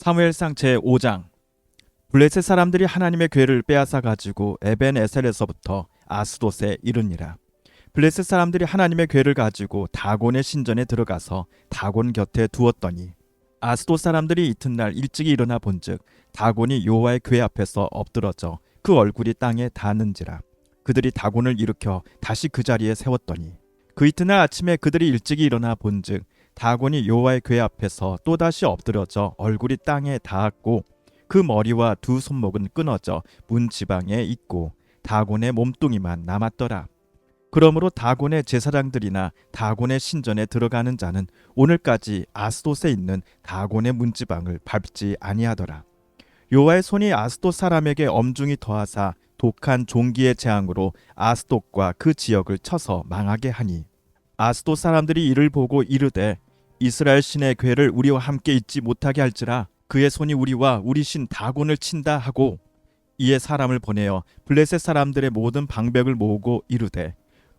사무엘상 제5장 블레셋 사람들이 하나님의 괴를 빼앗아 가지고 에벤 에셀에서부터 아스돗에 이르니라. 블레셋 사람들이 하나님의 괴를 가지고 다곤의 신전에 들어가서 다곤 곁에 두었더니 아스돗 사람들이 이튿날 일찍이 일어나 본즉 다곤이 여호와의 괴 앞에서 엎드러져 그 얼굴이 땅에 닿는지라 그들이 다곤을 일으켜 다시 그 자리에 세웠더니 그 이튿날 아침에 그들이 일찍이 일어나 본즉 다곤이 여호와의 궤 앞에서 또다시 엎드려져 얼굴이 땅에 닿았고 그 머리와 두 손목은 끊어져 문 지방에 있고 다곤의 몸뚱이만 남았더라. 그러므로 다곤의 제사장들이나 다곤의 신전에 들어가는 자는 오늘까지 아스돗에 있는 다곤의 문지방을 밟지 아니하더라. 여호와의 손이 아스돗 사람에게 엄중히 더하사 독한 종기의 재앙으로 아스돗과 그 지역을 쳐서 망하게 하니 아스돗 사람들이 이를 보고 이르되 이스라엘 신의 괴를 우리와 함께 있지 못하게 할지라 그의 손이 우리와 우리 신 다곤을 친다 하고 이에 사람을 보내어 블레셋 사람들의 모든 방백을 모으고 이르되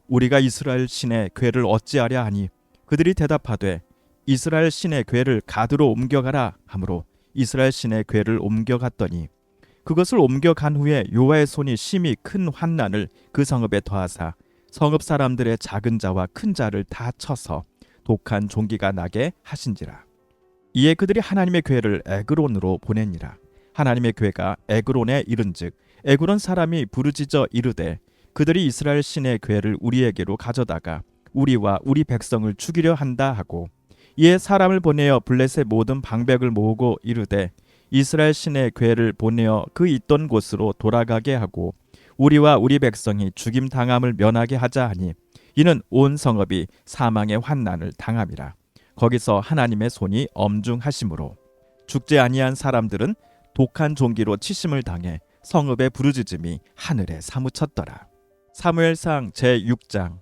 우리가 이스라엘 신의 괴를 어찌하랴 하니 그들이 대답하되 이스라엘 신의 괴를 가드로 옮겨가라 하므로 이스라엘 신의 괴를 옮겨갔더니 그것을 옮겨간 후에 요호와의 손이 심히 큰 환난을 그 성읍에 더하사 성읍 사람들의 작은 자와 큰 자를 다 쳐서 독한 종기가 나게 하신지라. 이에 그들이 하나님의 괴를 에그론으로 보내니라. 하나님의 괴가 에그론에 이른즉 에그론 사람이 부르짖어 이르되 그들이 이스라엘 신의 괴를 우리에게로 가져다가 우리와 우리 백성을 죽이려 한다 하고 이에 사람을 보내어 블레셋 모든 방백을 모으고 이르되 이스라엘 신의 괴를 보내어 그 있던 곳으로 돌아가게 하고 우리와 우리 백성이 죽임 당함을 면하게 하자 하니 이는 온 성읍이 사망의 환난을 당함이라. 거기서 하나님의 손이 엄중하심으로 죽지 아니한 사람들은 독한 종기로 치심을 당해 성읍의 부르짖음이 하늘에 사무쳤더라. 사무엘상 제6장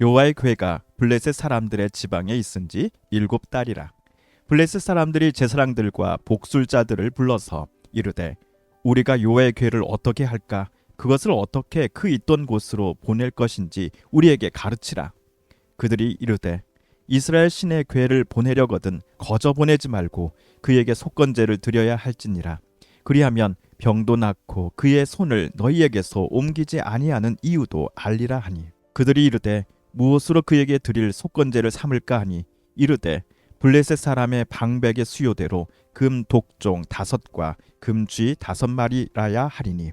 요와의 괴가 블레셋 사람들의 지방에 있은지 일곱 달이라. 블레셋 사람들이 제사장들과 복술자들을 불러서 이르되 우리가 요와의 괴를 어떻게 할까 그것을 어떻게 그 있던 곳으로 보낼 것인지 우리에게 가르치라. 그들이 이르되 이스라엘 신의 괴를 보내려거든 거저 보내지 말고 그에게 속건제를 드려야 할지니라. 그리하면 병도 낫고 그의 손을 너희에게서 옮기지 아니하는 이유도 알리라 하니 그들이 이르되 무엇으로 그에게 드릴 속건제를 삼을까 하니 이르되 블레셋 사람의 방백의 수요대로 금 독종 다섯과 금쥐 다섯 마리라야 하리니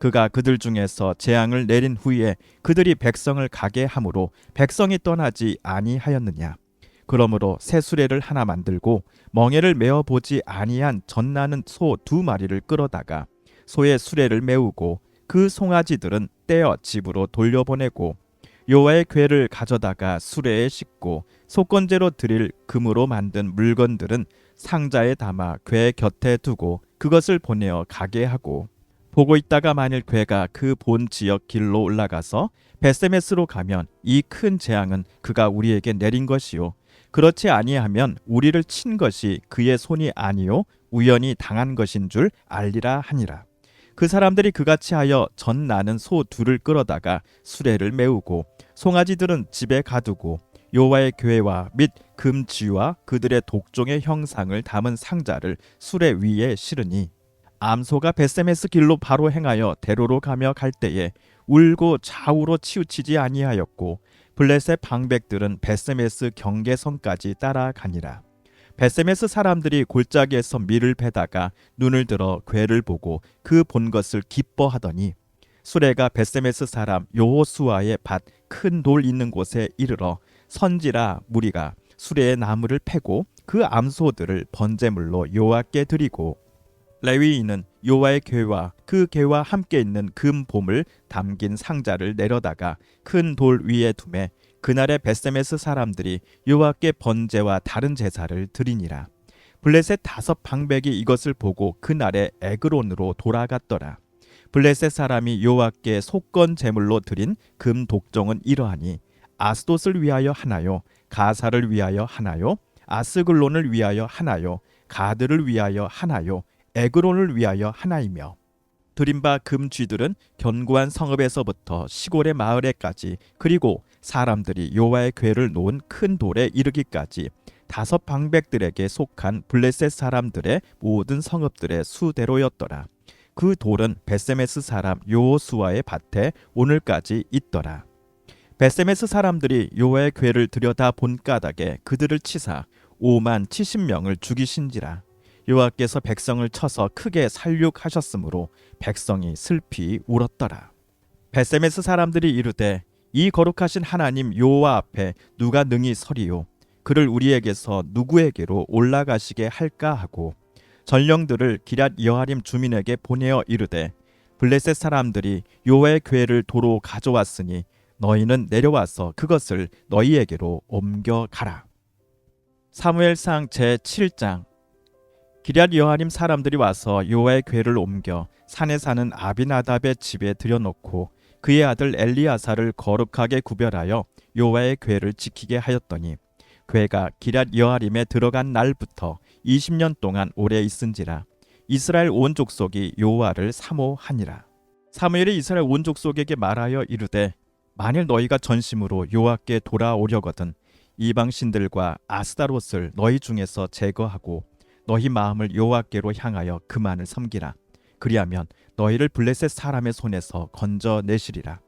그가 그들 중에서 재앙을 내린 후에 그들이 백성을 가게 함으로 백성이 떠나지 아니하였느냐? 그러므로 새 수레를 하나 만들고 멍에를 메어 보지 아니한 전나는 소 두 마리를 끌어다가 소의 수레를 메우고 그 송아지들은 떼어 집으로 돌려보내고 요와의 괴를 가져다가 수레에 싣고 속건제로 드릴 금으로 만든 물건들은 상자에 담아 괴 곁에 두고 그것을 보내어 가게 하고 보고 있다가 만일 괴가 그 본 지역 길로 올라가서 베세메스로 가면 이 큰 재앙은 그가 우리에게 내린 것이요. 그렇지 아니하면 우리를 친 것이 그의 손이 아니요 우연히 당한 것인 줄 알리라 하니라. 그 사람들이 그같이 하여 전 나는 소 둘을 끌어다가 수레를 메우고 송아지들은 집에 가두고 요와의 교회와 및 금쥐와 그들의 독종의 형상을 담은 상자를 수레 위에 실으니 암소가 베세메스 길로 바로 행하여 대로로 가며 갈 때에 울고 좌우로 치우치지 아니하였고 블레셋 방백들은 베세메스 경계선까지 따라가니라. 베세메스 사람들이 골짜기에서 밀을 베다가 눈을 들어 괴를 보고 그 본 것을 기뻐하더니 수레가 베세메스 사람 요호수아의 밭 큰 돌 있는 곳에 이르러 선지라 무리가 수레의 나무를 패고 그 암소들을 번제물로 여호와께 드리고 레위인은 요와의 괴와 그 괴와 함께 있는 금 봄을 담긴 상자를 내려다가 큰 돌 위에 두매 그날의 베세메스 사람들이 요와께 번제와 다른 제사를 드리니라. 블레셋 다섯 방백이 이것을 보고 그날의 에그론으로 돌아갔더라. 블레셋 사람이 여호와께 속건 제물로 드린 금 독종은 이러하니 아스돗을 위하여 하나요? 가사를 위하여 하나요? 아스글론을 위하여 하나요? 가드를 위하여 하나요 에그론을 위하여 하나이며 드린 바금 쥐들은 견고한 성읍에서부터 시골의 마을에까지 그리고 사람들이 여호와의 궤를 놓은 큰 돌에 이르기까지 다섯 방백들에게 속한 블레셋 사람들의 모든 성읍들의 수대로였더라. 그 돌은 베세메스 사람 요호수아의 밭에 오늘까지 있더라. 베세메스 사람들이 여호와의 궤를 들여다 본 까닭에 그들을 치사 5만 70명을 죽이신지라. 여호와께서 백성을 쳐서 크게 살육하셨으므로 백성이 슬피 울었더라. 베세메스 사람들이 이르되 이 거룩하신 하나님 여호와 앞에 누가 능히 서리요 그를 우리에게서 누구에게로 올라가시게 할까 하고 전령들을 기랏 여하림 주민에게 보내어 이르되 블레셋 사람들이 여호와의 궤를 도로 가져왔으니 너희는 내려와서 그것을 너희에게로 옮겨 가라. 사무엘상 제 7장 기럇 여하림 사람들이 와서 여호와의 궤를 옮겨 산에 사는 아비나답의 집에 들여놓고 그의 아들 엘리야사를 거룩하게 구별하여 여호와의 궤를 지키게 하였더니 궤가 기럇 여하림에 들어간 날부터 20년 동안 오래 있은지라 이스라엘 온 족속이 여호와를 사모하니라. 사무엘이 이스라엘 온 족속에게 말하여 이르되 만일 너희가 전심으로 여호와께 돌아오려거든 이방 신들과 아스다롯을 너희 중에서 제거하고 너희 마음을 여호와께로 향하여 그만을 섬기라. 그리하면 너희를 블레셋 사람의 손에서 건져내시리라.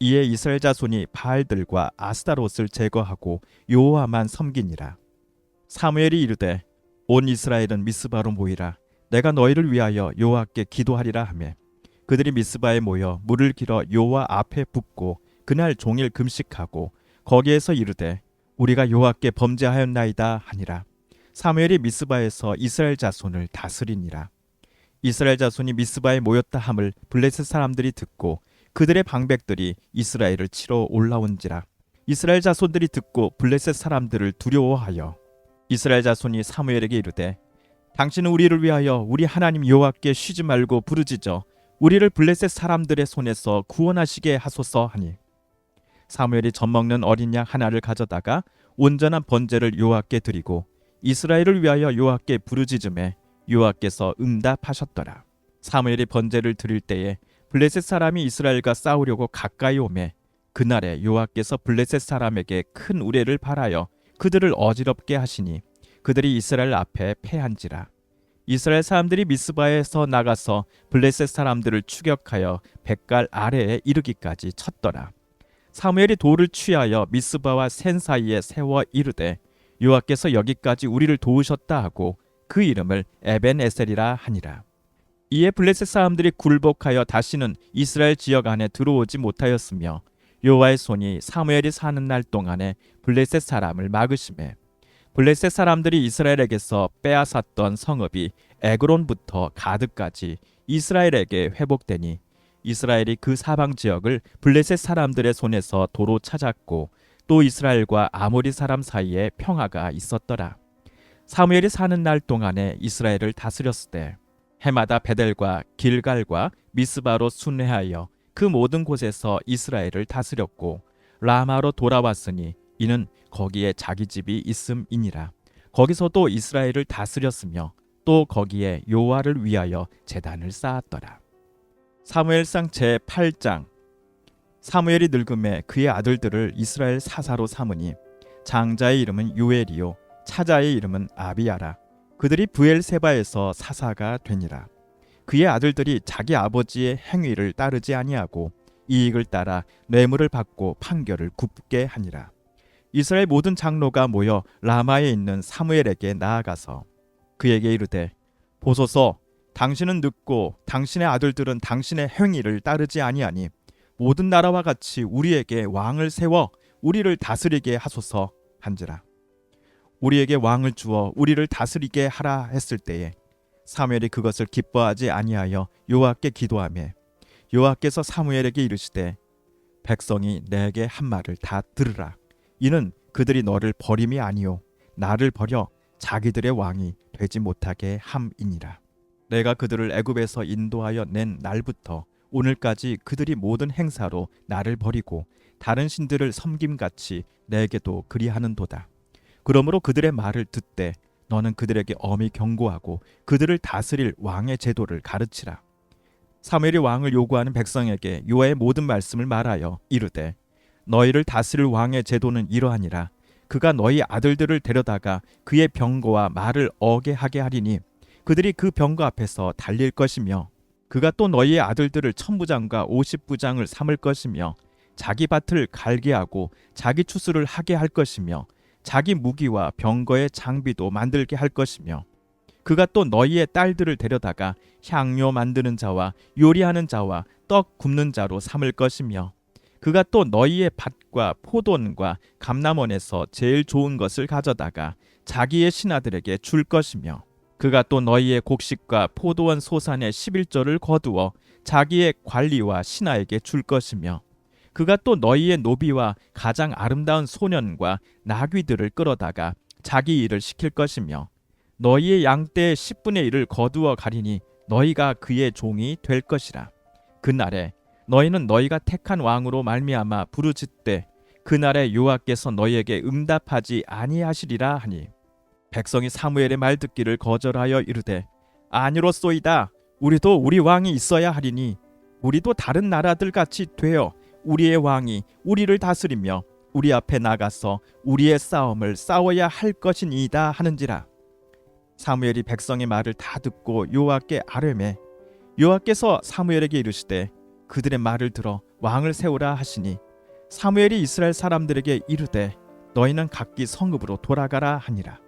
이에 이스라엘 자손이 바알들과 아스다롯을 제거하고 여호와만 섬기니라. 사무엘이 이르되 온 이스라엘은 미스바로 모이라. 내가 너희를 위하여 여호와께 기도하리라 하매 그들이 미스바에 모여 물을 길어 여호와 앞에 붓고 그날 종일 금식하고 거기에서 이르되 우리가 여호와께 범죄하였나이다 하니라 사무엘이 미스바에서 이스라엘 자손을 다스리니라. 이스라엘 자손이 미스바에 모였다 함을 블레셋 사람들이 듣고 그들의 방백들이 이스라엘을 치러 올라온지라. 이스라엘 자손들이 듣고 블레셋 사람들을 두려워하여 이스라엘 자손이 사무엘에게 이르되 당신은 우리를 위하여 우리 하나님 여호와께 쉬지 말고 부르짖어 우리를 블레셋 사람들의 손에서 구원하시게 하소서 하니. 사무엘이 젖먹는 어린 양 하나를 가져다가 온전한 번제를 여호와께 드리고 이스라엘을 위하여 여호와께 부르짖음에 여호와께서 응답하셨더라. 사무엘이 번제를 드릴 때에 블레셋 사람이 이스라엘과 싸우려고 가까이 오매 그날에 여호와께서 블레셋 사람에게 큰 우레를 발하여 그들을 어지럽게 하시니 그들이 이스라엘 앞에 패한지라. 이스라엘 사람들이 미스바에서 나가서 블레셋 사람들을 추격하여 백갈 아래에 이르기까지 쳤더라. 사무엘이 돌을 취하여 미스바와 센 사이에 세워 이르되 여호와께서 여기까지 우리를 도우셨다 하고 그 이름을 에벤 에셀이라 하니라. 이에 블레셋 사람들이 굴복하여 다시는 이스라엘 지역 안에 들어오지 못하였으며 여호와의 손이 사무엘이 사는 날 동안에 블레셋 사람을 막으심에 블레셋 사람들이 이스라엘에게서 빼앗았던 성읍이 에그론부터 가드까지 이스라엘에게 회복되니 이스라엘이 그 사방 지역을 블레셋 사람들의 손에서 도로 찾았고 또 이스라엘과 아모리 사람 사이에 평화가 있었더라. 사무엘이 사는 날 동안에 이스라엘을 다스렸을 때 해마다 베델과 길갈과 미스바로 순회하여 그 모든 곳에서 이스라엘을 다스렸고 라마로 돌아왔으니 이는 거기에 자기 집이 있음이니라. 거기서도 이스라엘을 다스렸으며 또 거기에 요호와를 위하여 제단을 쌓았더라. 사무엘상 제 8장 사무엘이 늙음에 그의 아들들을 이스라엘 사사로 삼으니 장자의 이름은 요엘이요 차자의 이름은 아비야라. 그들이 부엘세바에서 사사가 되니라. 그의 아들들이 자기 아버지의 행위를 따르지 아니하고 이익을 따라 뇌물을 받고 판결을 굽게 하니라. 이스라엘 모든 장로가 모여 라마에 있는 사무엘에게 나아가서 그에게 이르되 보소서 당신은 늙고 당신의 아들들은 당신의 행위를 따르지 아니하니 모든 나라와 같이 우리에게 왕을 세워 우리를 다스리게 하소서 한지라. 우리에게 왕을 주어 우리를 다스리게 하라 했을 때에 사무엘이 그것을 기뻐하지 아니하여 여호와께 기도하며 여호와께서 사무엘에게 이르시되 백성이 내게 한 말을 다 들으라. 이는 그들이 너를 버림이 아니요 나를 버려 자기들의 왕이 되지 못하게 함이니라. 내가 그들을 애굽에서 인도하여 낸 날부터 오늘까지 그들이 모든 행사로 나를 버리고 다른 신들을 섬김같이 내게도 그리하는도다. 그러므로 그들의 말을 듣되 너는 그들에게 엄히 경고하고 그들을 다스릴 왕의 제도를 가르치라. 사무엘이 왕을 요구하는 백성에게 요의 모든 말씀을 말하여 이르되 너희를 다스릴 왕의 제도는 이러하니라. 그가 너희 아들들을 데려다가 그의 병거와 말을 어게 하게 하리니 그들이 그 병거 앞에서 달릴 것이며 그가 또 너희의 아들들을 천부장과 오십부장을 삼을 것이며 자기 밭을 갈게 하고 자기 추수를 하게 할 것이며 자기 무기와 병거의 장비도 만들게 할 것이며 그가 또 너희의 딸들을 데려다가 향료 만드는 자와 요리하는 자와 떡 굽는 자로 삼을 것이며 그가 또 너희의 밭과 포돈과 감남원에서 제일 좋은 것을 가져다가 자기의 신하들에게 줄 것이며 그가 또 너희의 곡식과 포도원 소산의 11조를 거두어 자기의 관리와 신하에게 줄 것이며 그가 또 너희의 노비와 가장 아름다운 소년과 나귀들을 끌어다가 자기 일을 시킬 것이며 너희의 양떼의 10분의 1을 거두어 가리니 너희가 그의 종이 될 것이라. 그날에 너희는 너희가 택한 왕으로 말미암아 부르짖되 그날에 여호와께서 너희에게 응답하지 아니하시리라 하니 백성이 사무엘의 말 듣기를 거절하여 이르되 아니로소이다. 우리도 우리 왕이 있어야 하리니 우리도 다른 나라들 같이 되어 우리의 왕이 우리를 다스리며 우리 앞에 나가서 우리의 싸움을 싸워야 할 것이니이다 하는지라. 사무엘이 백성의 말을 다 듣고 여호와께 아뢰매 여호와께서 사무엘에게 이르시되 그들의 말을 들어 왕을 세우라 하시니 사무엘이 이스라엘 사람들에게 이르되 너희는 각기 성읍으로 돌아가라 하니라